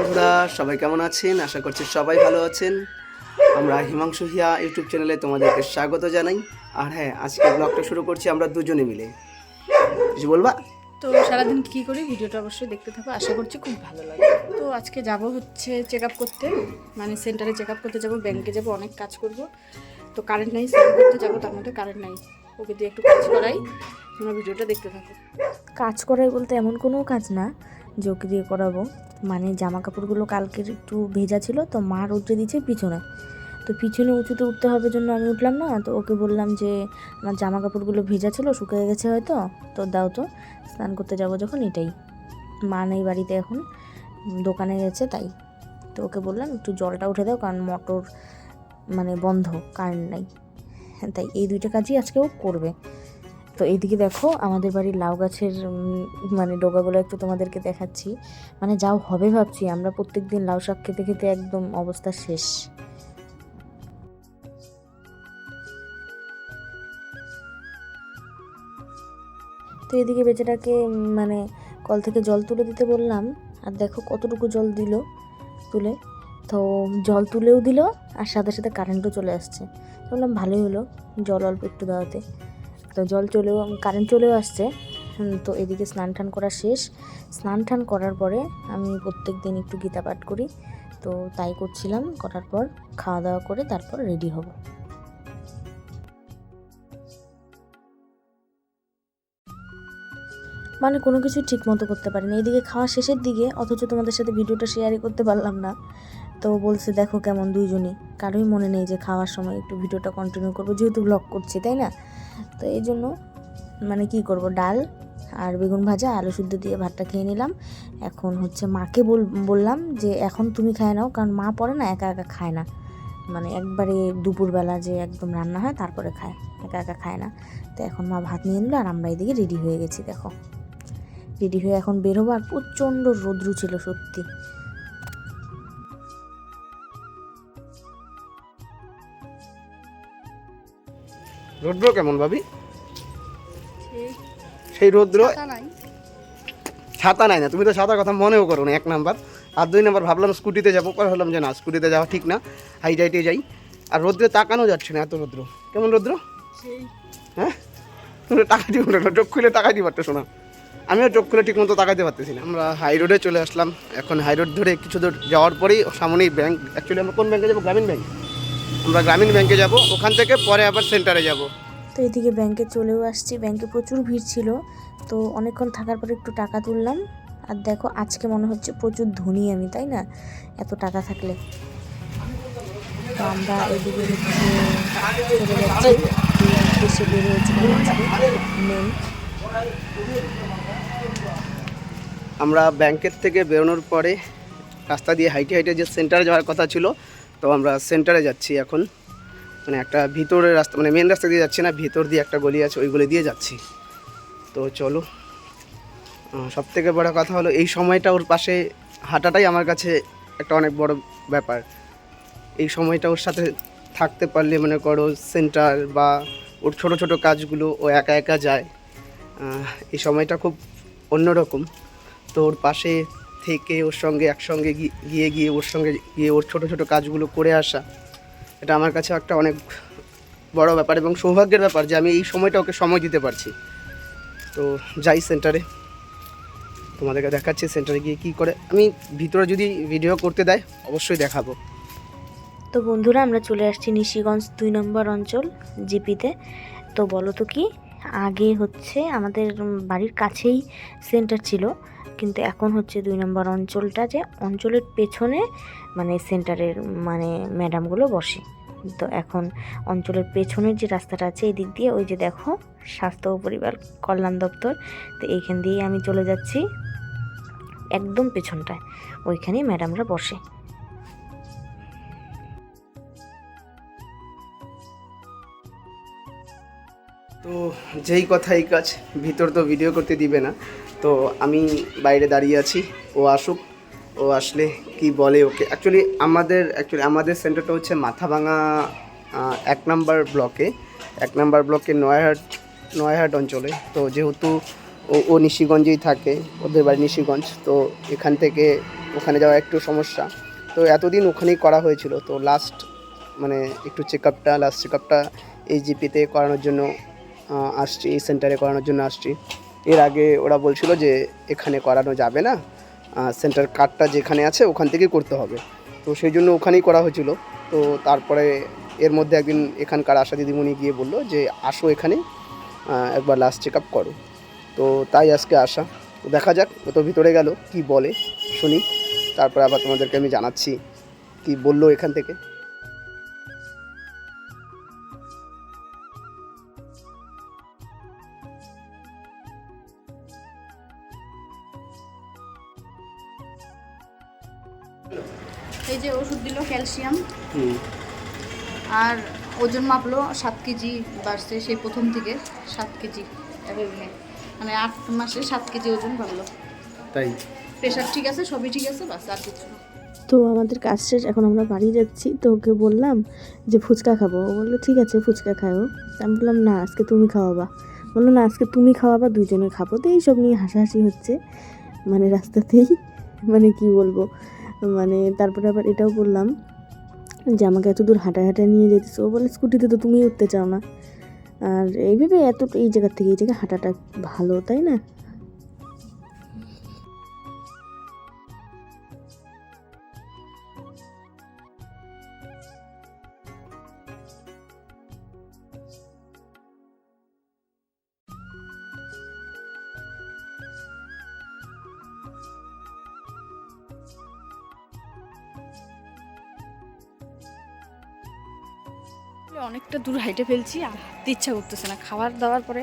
বন্ধুরা সবাই কেমন আছেন? আশা করছি সবাই ভালো আছেন। আমরা হিমাংশু হিয়া ইউটিউব চ্যানেলে তোমাদেরকে স্বাগত জানাই। আর হ্যাঁ আজকে ব্লগটা শুরু করছি আমরা দুজনে মিলে। কিছু বলবা? তো সারাদিন কী করি? ভিডিওটা অবশ্যই দেখতে থাকো। আশা করছি খুব ভালো লাগে। তো আজকে যাব হচ্ছে চেক আপ করতে। মানে সেন্টারে চেক আপ করতে যাব ব্যাংকে যাব অনেক কাজ করব। তো কারেন্ট নাই স্নান করতে যাব তার মধ্যে কারেন্ট নাই। ওকে দিয়ে একটু কাজ করাই। তোমরা ভিডিওটা দেখতে থাকো। কাজ করাই বলতে এমন কোনো কাজ না। ওকে দিয়ে করাবো। মানে জামা কাপড়গুলো কালকের একটু ভেজা ছিল, তো মা রোদ্রে দিচ্ছে পিছনে। তো পিছনে উঁচুতে উঠতে হবে জন্য আমি উঠলাম না, তো ওকে বললাম যে আমার জামা কাপড়গুলো ভেজা ছিল, শুকিয়ে গেছে হয়তো, তো দাও তো, স্নান করতে যাব যখন এটাই। মা নেই বাড়িতে এখন, দোকানে গেছে তাই। তো ওকে বললাম, একটু জলটা উঠে দাও, কারণ মোটর মানে বন্ধ, কারেন্ট নাই। তাই এই দুইটা কাজই আজকে ও করবে। তো এইদিকে দেখো আমাদের বাড়ির লাউ গাছের মানে ডোগাগুলো একটু তোমাদেরকে দেখাচ্ছি। মানে যাও হবে ভাবছি, আমরা প্রত্যেক দিন লাউ শাক খেতে খেতে একদম অবস্থা শেষ। তো এদিকে বেচাটাকে মানে কল থেকে জল তুলে দিতে বললাম, আর দেখো কতটুকু জল দিল তুলে। তো জল তুলেও দিল, আর সাথে সাথে কারেন্টও চলে আসছে। বললাম ভালোই হলো, জল অল্প একটু দেওয়াতে। তো জল চলেও কারেন্ট চলেও আসছে। তো এদিকে স্নান টান করা শেষ। স্নান টান করার পরে আমি প্রত্যেক দিন একটু গীতা পাঠ করি। তো তাই করছিলাম, করার পর খাওয়া দাওয়া করে তারপর রেডি হব। মানে কোনো কিছু ঠিক মতো করতে পারিনি। এইদিকে খাওয়া শেষের দিকে, অথচ তোমাদের সাথে ভিডিওটা শেয়ারই করতে পারলাম না। তো বলছে, দেখো কেমন দুইজনই। কারোই মনে নেই যে খাওয়ার সময় একটু ভিডিওটা কন্টিনিউ করব, যেহেতু ব্লগ করছি, তাই না? তো এই জন্য মানে কি করব, ডাল আর বেগুন ভাজা, আলু সিদ্ধ দিয়ে ভাতটা খেয়ে নিলাম। এখন হচ্ছে মাকে বল, বললাম যে এখন তুমি খায় নাও, কারণ মা পরে না একা একা খায় না। মানে একবারে দুপুরবেলা যে একদম রান্না হয় তারপরে খায়, একা একা খায় না। তো এখন মা ভাত নিয়ে নিল আর আমরা এদিকে রেডি হয়ে গেছি, দেখো। রেডি হয়ে এখন বের হব আর প্রচণ্ড রোদ্রু ছিল সত্যি। রৌদ্র কেমন ভাবি? সেই রৌদ্র? ছাতা নাই। না তুমি তো ছাতার কথা মনেও করো না এক নাম্বার। আর দুই নাম্বার ভাবলাম স্কুটিতে যাব পরে হলাম যে না স্কুটিতে যাওয়া ঠিক না হাই হাইটে যাই। আর রোদ্রে তাকানো যাচ্ছে না এত রৌদ্র। কেমন রৌদ্র? হ্যাঁ? তুমি টাকা দিব না চোখ খুলে টাকা দিতে পারতো শোনা আমিও চোখ খুলে ঠিক মতো তাকাইতে পারতেছি না। আমরা হাই রোডে চলে আসলাম। এখন হাই রোড ধরে কিছু দূর যাওয়ার পরেই সামনেই ব্যাংক অ্যাকচুয়ালি আমরা কোন ব্যাংকে যাব? গ্রামীণ ব্যাংক আমরা গ্রামীণ ব্যাংকে যাব ওখান থেকে পরে আবার সেন্টারে যাব। তো এদিকে ব্যাংকে চলেও আসছি ব্যাংকে প্রচুর ভিড় ছিল। তো অনেকক্ষণ থাকার পরে একটু টাকা তুললাম। আর দেখো আজকে মনে হচ্ছে প্রচুর ধনী আমি তাই না? এত টাকা থাকলে। তো আমরা এদিকে চলে যাচ্ছি। দেশে মেন আমরা ব্যাংকের থেকে বেরোনোর পরে রাস্তা দিয়ে হাইটে হাইটে যে সেন্টারে যাওয়ার কথা ছিল তো আমরা সেন্টারে যাচ্ছি এখন। মানে একটা ভিতরের রাস্তা মানে মেন রাস্তা দিয়ে যাচ্ছি না, ভিতর দিয়ে একটা গলি আছে ওই গলি দিয়ে যাচ্ছি। তো চলো। সব থেকে বড় কথা হলো, এই সময়টা ওর পাশে হাঁটাটাই আমার কাছে একটা অনেক বড় ব্যাপার। এই সময়টা ওর সাথে থাকতে পারলে, মনে করো সেন্টার বা ওর ছোট ছোট কাজগুলো ও একা একা যায়। এই সময়টা খুব অন্যরকম। তো ওর পাশে থেকে ওর সঙ্গে একসঙ্গে গিয়ে গিয়ে ওর সঙ্গে গিয়ে ওর ছোট ছোট কাজগুলো করে আসা, এটা আমার কাছে একটা অনেক বড় ব্যাপার এবং সৌভাগ্যের ব্যাপার যে আমি এই সময়টা ওকে সময় দিতে পারছি। তো যাই সেন্টারে, তোমাদেরকে দেখাচ্ছি সেন্টারে গিয়ে কী করে। আমি ভিতরে যদি ভিডিও করতে দেয়, অবশ্যই দেখাবো। তো বন্ধুরা, আমরা চলে আসছি নিশিগঞ্জ দুই নম্বর অঞ্চল, জিপিতে। তো বলো তো কি? আগে হচ্ছে আমাদের বাড়ির কাছেই সেন্টার ছিল। কিন্তু এখন হচ্ছে দুই নম্বর অঞ্চলটা যে অঞ্চলের পেছনে মানে সেন্টারের মানে ম্যাডামগুলো বসে। তো এখন অঞ্চলের পেছনের যে রাস্তাটা আছে এই দিক দিয়ে, ওই যে দেখো স্বাস্থ্য ও পরিবার কল্যাণ দপ্তর। তো এইখান দিয়ে আমি চলে যাচ্ছি, একদম পেছনটায়। ওইখানেই ম্যাডামরা বসে। তো যেই কথা এই কাজ, ভিতর তো ভিডিও করতে দিবে না। তো আমি বাইরে দাঁড়িয়ে আছি, ও আসুক, ও আসলে কি বলে ওকে। অ্যাকচুয়ালি আমাদের অ্যাকচুয়ালি আমাদের সেন্টারটা হচ্ছে মাথাভাঙা এক নাম্বার ব্লকে। এক নাম্বার ব্লকে নয়াহাট নয়াহাট অঞ্চলে। তো যেহেতু ও ও নিশিগঞ্জেই থাকে, ওদের বাড়ি নিশিগঞ্জ, তো এখান থেকে ওখানে যাওয়া একটু সমস্যা। তো এতদিন ওখানেই করা হয়েছিল। তো লাস্ট মানে একটু চেক আপটা লাস্ট চেক আপটা এই জিপিতে করানোর জন্য আসছি, এই সেন্টারে করানোর জন্য আসছি। এর আগে ওরা বলছিল যে এখানে করানো যাবে না। সেন্টার কার্ডটা যেখানে আছে ওখান থেকেই করতে হবে। তো সেই জন্য ওখানেই করা হয়েছিল। তো তারপরে এর মধ্যে একদিন এখানকার আশা দিদিমণি গিয়ে বলল যে আসো এখানে একবার লাস্ট চেক আপ করো। তো তাই আজকে আসা। দেখা যাক ও তো ভিতরে গেল, কি বলে, শুনি। তারপরে আবার তোমাদেরকে আমি জানাচ্ছি কি বলল এখান থেকে। এই যে ওষুধ দিল ক্যালসিয়াম। আর ওজন মাপলো সাত কেজি বাড়ছে সেই প্রথম থেকে সাত কেজি মানে আট মাসে সাত কেজি ওজন বাড়লো। তাই? প্রেশার ঠিক আছে সবই ঠিক আছে বাস আর কিছু তো আমাদের কাজ শেষ এখন আমরা বাড়ি যাচ্ছি। তো ওকে বললাম যে ফুচকা খাব। ও বলল ঠিক আছে ফুচকা খাও আমি বললাম না আজকে তুমি খাওয়াবা। বলল না আজকে তুমি খাওয়াবা দুজনে খাব। তো এইসব নিয়ে হাসাহাসি হচ্ছে। মানে রাস্তাতেই মানে কি বলব? মানে তারপরে আবার এটাও বললাম যে আমাকে এত দূর হাঁটা হাঁটা নিয়ে যেতেছে। ও বলে, স্কুটিতে তো তুমি উঠতে চাও না। আর এইভাবে এত, এই জায়গার থেকে এই জায়গায় হাঁটাটা ভালো, তাই না? অনেকটা দূর হাইটে ফেলছি আর হাঁটতে ইচ্ছা করতেছে না। খাবার দাওয়ার পরে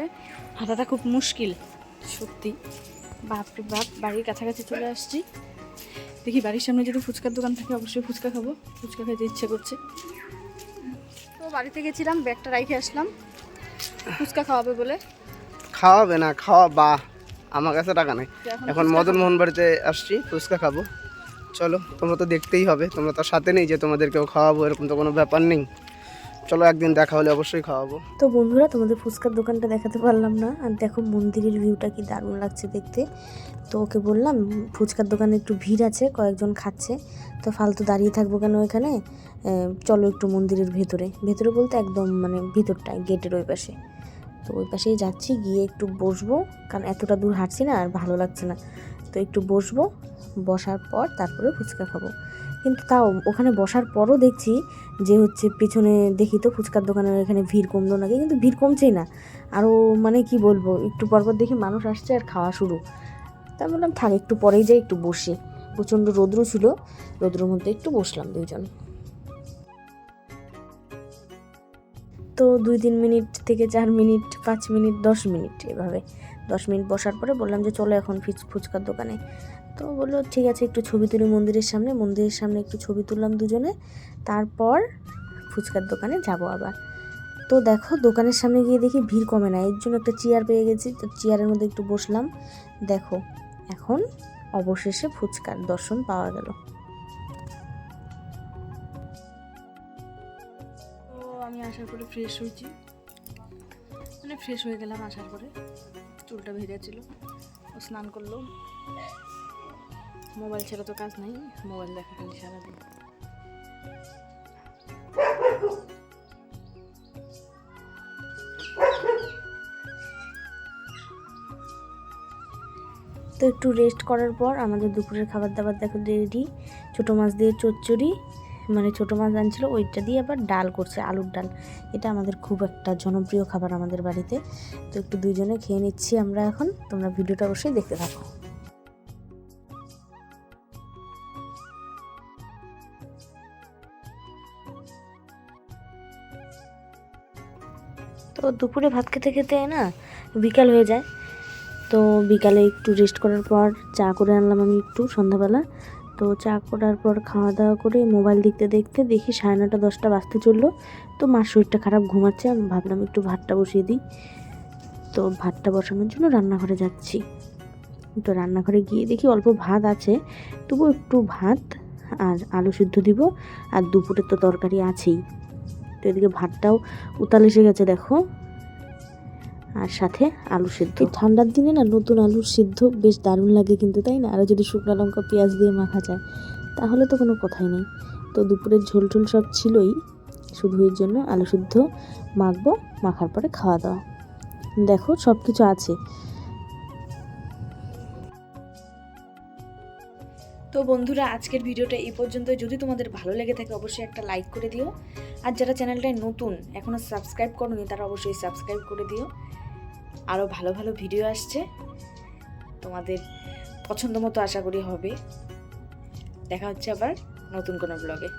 হাঁটাটা খুব মুশকিল সত্যি। বাপ বাপরে বাপ বাড়ির কাছাকাছি চলে আসছি। দেখি বাড়ির সামনে যদি ফুচকার দোকান থাকে অবশ্যই ফুচকা খাব। ফুচকা খেতে ইচ্ছে করছে। তো বাড়িতে গেছিলাম ব্যাগটা রাইখে আসলাম। ফুচকা খাওয়াবে বলে। খাওয়াবে না খাওয়া বা আমার কাছে টাকা নেই। এখন এখন মদন মোহন বাড়িতে আসছি ফুচকা খাব। চলো তোমরা তো দেখতেই হবে। তোমরা তো সাথে নেই যে তোমাদেরকেও খাওয়াবো এরকম তো কোনো ব্যাপার নেই। চলো একদিন দেখা হলে অবশ্যই খাওয়াবো। তো বন্ধুরা, তোমাদের ফুচকার দোকানটা দেখাতে পারলাম না। আর দেখো মন্দিরের ভিউটা কি দারুণ লাগছে দেখতে। তো ওকে বললাম, ফুচকার দোকানে একটু ভিড় আছে, কয়েকজন খাচ্ছে। তো ফালতু দাঁড়িয়ে থাকব কেন এখানে? চলো একটু মন্দিরের ভেতরে। ভেতরে বলতে একদম মানে ভিতরটায়, গেটের ওই পাশে। তো ওই পাশেই যাচ্ছি, গিয়ে একটু বসবো। কারণ এতটা দূর হাঁটছি না আর ভালো লাগছে না। তো একটু বসবো, বসার পর তারপরে ফুচকা খাব। কিন্তু তাও ওখানে বসার পরও দেখছি যে হচ্ছে পেছনে দেখি তো ফুচকার দোকানের এখানে ভিড় কমলো নাকি, কিন্তু ভিড় কমছেই না। আরও মানে কি বলব, একটু পরপর দেখি মানুষ আসছে আর খাওয়া শুরু। তা বললাম, থাক, একটু পরেই যাই, একটু বসি। প্রচণ্ড রৌদ্র ছিল, রৌদ্রের মধ্যে একটু বসলাম দুইজন। তো দুই তিন মিনিট থেকে চার মিনিট, পাঁচ মিনিট, দশ মিনিট এভাবে। দশ মিনিট বসার পরে বললাম যে, চলো এখন ফিচ, ফুচকার দোকানে। তো বলল, ঠিক আছে, একটু ছবি তুলি মন্দিরের সামনে। মন্দিরের সামনে একটু ছবি তুললাম দুজনে। তারপর ফুচকার দোকানে যাব আবার। তো দেখো, দোকানের সামনে গিয়ে দেখি ভিড় কমে না, এর জন্য একটা চেয়ার পেয়ে গেছি। তো চেয়ারের মধ্যে একটু বসলাম। দেখো, এখন অবশেষে ফুচকার দর্শন পাওয়া গেল। আমি আসার পরে ফ্রেশ হয়েছি। মানে ফ্রেশ হয়ে গেলাম আসার পরে। চুলটা ভেজা ছিল। স্নান করল। মোবাইল ছাড়া তো কাজ নাই, মোবাইল দেখা খালি সারাদিন। তো একটু রেস্ট করার পর আমাদের দুপুরের খাবার দাবার দেখো রেডি ছোটো মাছ দিয়ে চচ্চড়ি মানে ছোটো মাছ আনছিল, ওইটা দিয়ে আবার ডাল করছে, আলুর ডাল। এটা আমাদের খুব একটা জনপ্রিয় খাবার আমাদের বাড়িতে। তো একটু দুজনে খেয়ে নিচ্ছি আমরা এখন, তোমরা ভিডিওটা অবশ্যই দেখতে থাকো। তো দুপুরে ভাত খেতে খেতে না বিকাল হয়ে যায়। তো বিকালে একটু রেস্ট করার পর চা করে আনলাম আমি একটু সন্ধ্যাবেলা। তো চা করার পর খাওয়া দাওয়া করে মোবাইল দেখতে দেখতে দেখি সাড়ে নটা দশটা বাজতে চলল। তো মার শরীরটা খারাপ ঘুমাচ্ছে, আমি ভাবলাম একটু ভাতটা বসিয়ে দিই। তো ভাতটা বসানোর জন্য রান্নাঘরে যাচ্ছি। তো রান্নাঘরে গিয়ে দেখি অল্প ভাত আছে তবু একটু ভাত আর আলু সিদ্ধ দিব। আর দুপুরে তো তরকারি আছেই। এদিকে ভাতটাও উতাল এসে গেছে, দেখো। আর সাথে আলু সিদ্ধ। ঠান্ডার দিনে না নতুন আলুর সিদ্ধ বেশ দারুণ লাগে কিন্তু, তাই না? আরও যদি শুকনো লঙ্কা, পেঁয়াজ দিয়ে মাখা যায়, তাহলে তো কোনো কথাই নেই। তো দুপুরের ঝোল ঝোল সব ছিলই, শুধু এর জন্য আলু সিদ্ধ মাখবো, মাখার পরে খাওয়া দাওয়া। দেখো সব কিছু আছে। তো বন্ধুরা, আজকের ভিডিওটা এই পর্যন্ত যদি তোমাদের ভালো লেগে থাকে, অবশ্যই একটা লাইক করে দিও। আর যারা চ্যানেলটায় নতুন এখনও সাবস্ক্রাইব করোনি, তারা অবশ্যই সাবস্ক্রাইব করে দিও। আরও ভালো ভালো ভিডিও আসছে। তোমাদের পছন্দ মতো আশা করি হবে। দেখা হচ্ছে আবার নতুন কোনো ব্লগে